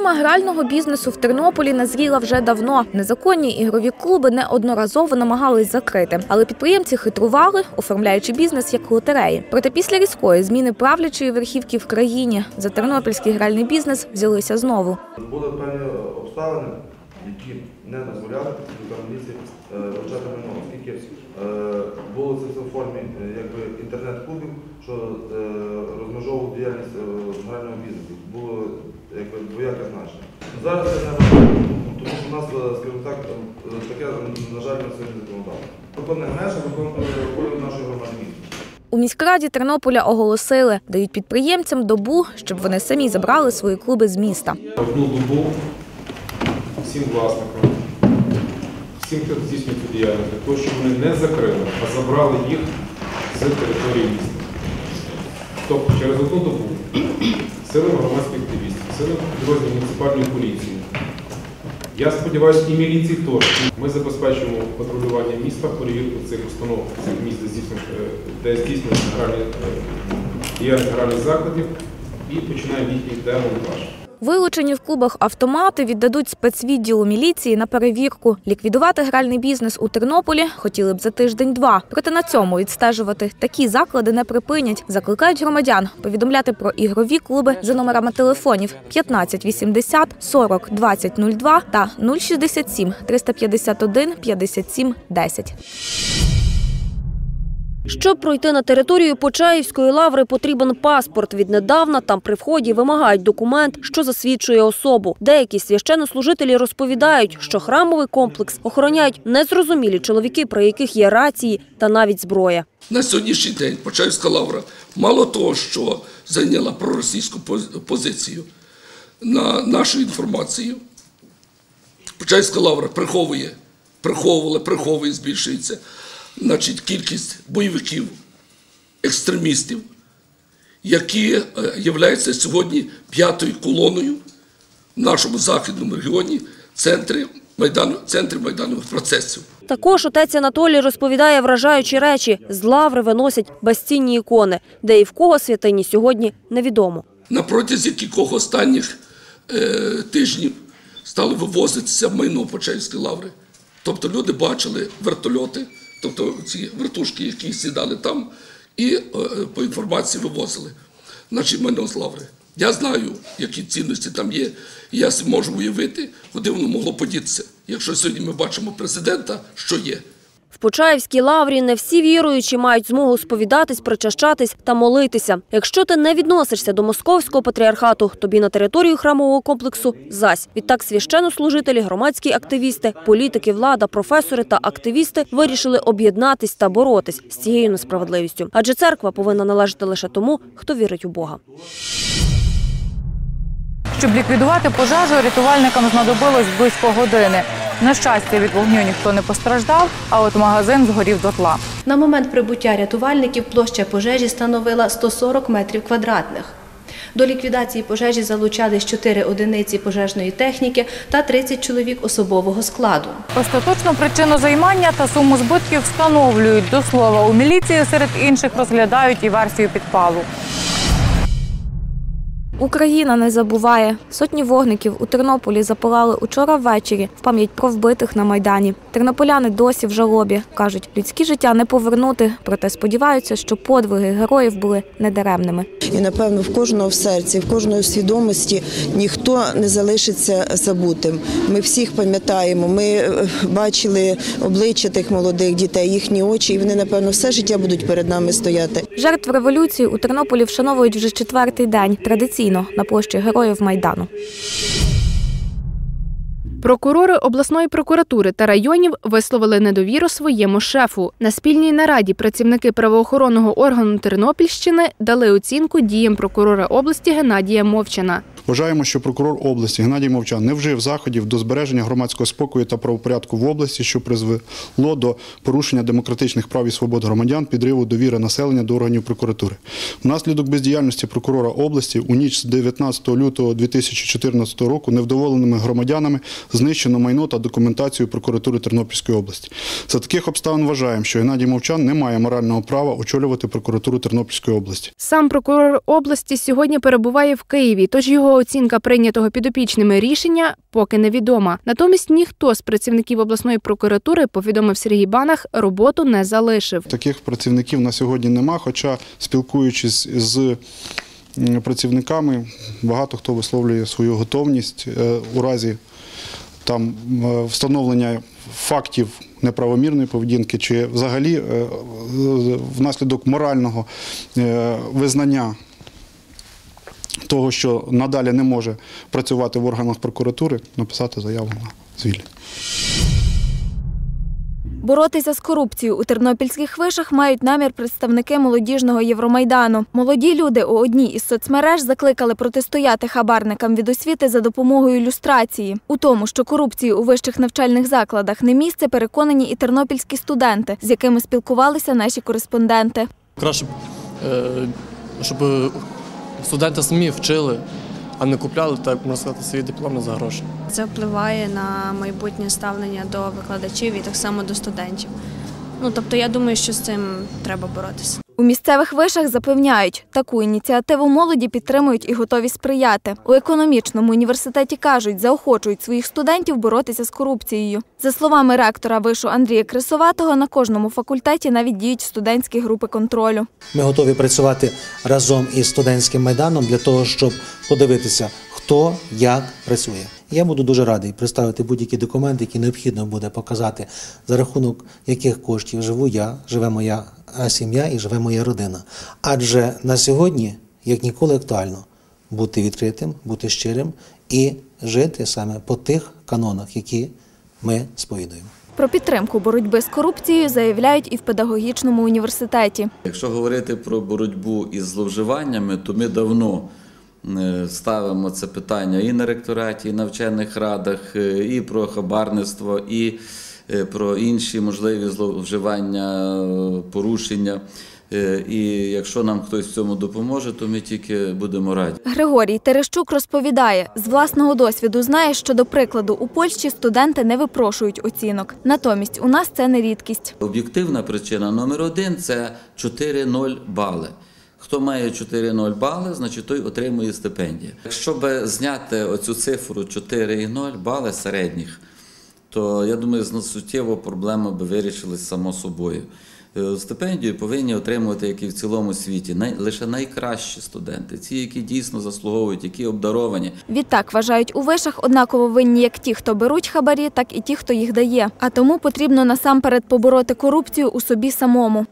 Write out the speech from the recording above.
Проблема грального бізнесу в Тернополі назріла вже давно. Незаконні ігрові клуби неодноразово намагались закрити, але підприємці хитрували, оформляючи бізнес як лотереї. Проте після різкої зміни правлячої верхівки в країні за тернопільський гральний бізнес взялися знову. Були певні обставини, які не дозволяли міліції е, вивчати майно, оскільки е, було це все в формі е, якби, інтернет-клубів, що розмежовував діяльність грального бізнесу. Було якби, двояке значення. Зараз це не важливо, тому що у нас, е, скажімо так, е, таке, на жаль, на сьогодні законодавство. Виконує межа, виконує волю нашої громади міста. У міськраді Тернополя оголосили, дають підприємцям добу, щоб вони самі забрали свої клуби з міста. одну добу всім власникам, всім, хто здійснює цю діяльність, для того, щоб вони не закрили, а забрали їх з території міста. Тобто через одну добу силами громадських активістів, силами підрозділ муніципальної поліції. Я сподіваюся, і міліції теж. Ми забезпечуємо патрулювання міста, перевірку цих установ, цих міст, де здійснюють, е, гральні, е, гральних закладів і починаємо їхній демонтаж. Вилучені в клубах автомати віддадуть спецвідділу міліції на перевірку. Ліквідувати гральний бізнес у Тернополі хотіли б за тиждень-два. Проте на цьому відстежувати такі заклади не припинять. Закликають громадян повідомляти про ігрові клуби за номерами телефонів 15 80 40 20 02 та 067 351 57 10. Щоб пройти на територію Почаївської лаври, потрібен паспорт. Віднедавна там при вході вимагають документ, що засвідчує особу. Деякі священнослужителі розповідають, що храмовий комплекс охороняють незрозумілі чоловіки, при яких є рації та навіть зброя. На сьогоднішній день Почаївська лавра мало того, що зайняла проросійську поз- позицію на нашу інформацію. Почаївська лавра приховує, приховувала, приховує, збільшується значить, кількість бойовиків, екстремістів, які е, являються сьогодні п'ятою колоною в нашому західному регіоні центрі Майдану, центрі майданових процесів. Також отець Анатолій розповідає вражаючі речі. З лаври виносять безцінні ікони, де і в кого святині сьогодні невідомо. на протязі кількох останніх е, тижнів стало вивозитися майно Почаївської лаври. Тобто люди бачили вертольоти, тобто ці вертушки, які сідали там, і е, по інформації вивозили з лаври. Я знаю, які цінності там є, і я можу уявити, куди воно могло подітися. Якщо сьогодні ми бачимо президента, що є. В Почаївській лаврі не всі віруючі мають змогу сповідатись, причащатись та молитися. Якщо ти не відносишся до московського патріархату, тобі на територію храмового комплексу зась. Відтак священнослужителі, громадські активісти, політики, влада, професори та активісти вирішили об'єднатись та боротись з цією несправедливістю. Адже церква повинна належати лише тому, хто вірить у Бога. Щоб ліквідувати пожежу, рятувальникам знадобилось близько години. На щастя, від вогню ніхто не постраждав, а от магазин згорів дотла. На момент прибуття рятувальників площа пожежі становила 140 метрів квадратних. До ліквідації пожежі залучались 4 одиниці пожежної техніки та 30 чоловік особового складу. Остаточну причину займання та суму збитків встановлюють. До слова, у міліції серед інших розглядають і версію підпалу. Україна не забуває. Сотні вогників у Тернополі запалали учора ввечері в пам'ять про вбитих на майдані. Тернополяни досі в жалобі кажуть, людські життя не повернути, проте сподіваються, що подвиги героїв були недаремними. І напевно в кожного в серці, в кожної свідомості ніхто не залишиться забутим. Ми всіх пам'ятаємо. Ми е, бачили обличчя тих молодих дітей, їхні очі, і вони напевно все життя будуть перед нами стояти. Жертв революції у Тернополі вшановують вже четвертий день традиційно на площі Героїв Майдану. Прокурори обласної прокуратури та районів висловили недовіру своєму шефу. На спільній нараді працівники правоохоронного органу Тернопільщини дали оцінку діям прокурора області Геннадія Мовчана. Вважаємо, що прокурор області Геннадій Мовчан не вжив заходів до збереження громадського спокою та правопорядку в області, що призвело до порушення демократичних прав і свобод громадян, підриву довіри населення до органів прокуратури. Внаслідок бездіяльності прокурора області у ніч з 19 лютого 2014 року невдоволеними громадянами знищено майно та документацію прокуратури Тернопільської області. За таких обставин вважаємо, що Геннадій Мовчан не має морального права очолювати прокуратуру Тернопільської області. Сам прокурор області сьогодні перебуває в Києві, тож його оцінка прийнятого підопічними рішення поки невідома. Натомість ніхто з працівників обласної прокуратури, повідомив Сергій Банах, роботу не залишив. Таких працівників на сьогодні нема, хоча спілкуючись з працівниками, багато хто висловлює свою готовність е, у разі там е, встановлення фактів неправомірної поведінки чи взагалі е, внаслідок морального визнання того, що надалі не може працювати в органах прокуратури, написати заяву на звільнення. Боротися з корупцією у тернопільських вишах мають намір представники молодіжного Євромайдану. Молоді люди у одній із соцмереж закликали протистояти хабарникам від освіти за допомогою люстрації. У тому, що корупції у вищих навчальних закладах не місце, переконані і тернопільські студенти, з якими спілкувалися наші кореспонденти. Краще, е, щоб студенти самі вчили, а не купляли, так можна сказати, свої дипломи за гроші. Це впливає на майбутнє ставлення до викладачів і так само до студентів. Ну тобто, я думаю, що з цим треба боротися. У місцевих вишах запевняють, таку ініціативу молоді підтримують і готові сприяти. У економічному університеті кажуть, заохочують своїх студентів боротися з корупцією. За словами ректора вишу Андрія Крисоватого, на кожному факультеті навіть діють студентські групи контролю. Ми готові працювати разом із студентським майданом для того, щоб подивитися, хто як працює. Я буду дуже радий представити будь-які документи, які необхідно буде показати, за рахунок яких коштів живу я, живе моя сім'я і живе моя родина. Адже на сьогодні, як ніколи, актуально бути відкритим, бути щирим і жити саме по тих канонах, які ми сповідуємо. Про підтримку боротьби з корупцією заявляють і в педагогічному університеті. Якщо говорити про боротьбу із зловживаннями, то ми давно ставимо це питання і на ректораті, і на вчених радах, е, і про хабарництво, і е, про інші можливі зловживання, е, порушення. Е, І якщо нам хтось в цьому допоможе, то ми тільки будемо раді. Григорій Терещук розповідає, з власного досвіду знає, що, до прикладу, у Польщі студенти не випрошують оцінок. Натомість у нас це не рідкість. Об'єктивна причина номер один це 4-0 бали. Хто має 4-0 бали, значить той отримує стипендію. Якщо би зняти оцю цифру 4,0 бали середніх, то я думаю, суттєво проблема би вирішилась само собою. Е, Стипендію повинні отримувати, як і в цілому світі, най, лише найкращі студенти, ті, які дійсно заслуговують, які обдаровані. Відтак вважають у вишах однаково винні як ті, хто беруть хабарі, так і ті, хто їх дає. А тому потрібно насамперед побороти корупцію у собі самому.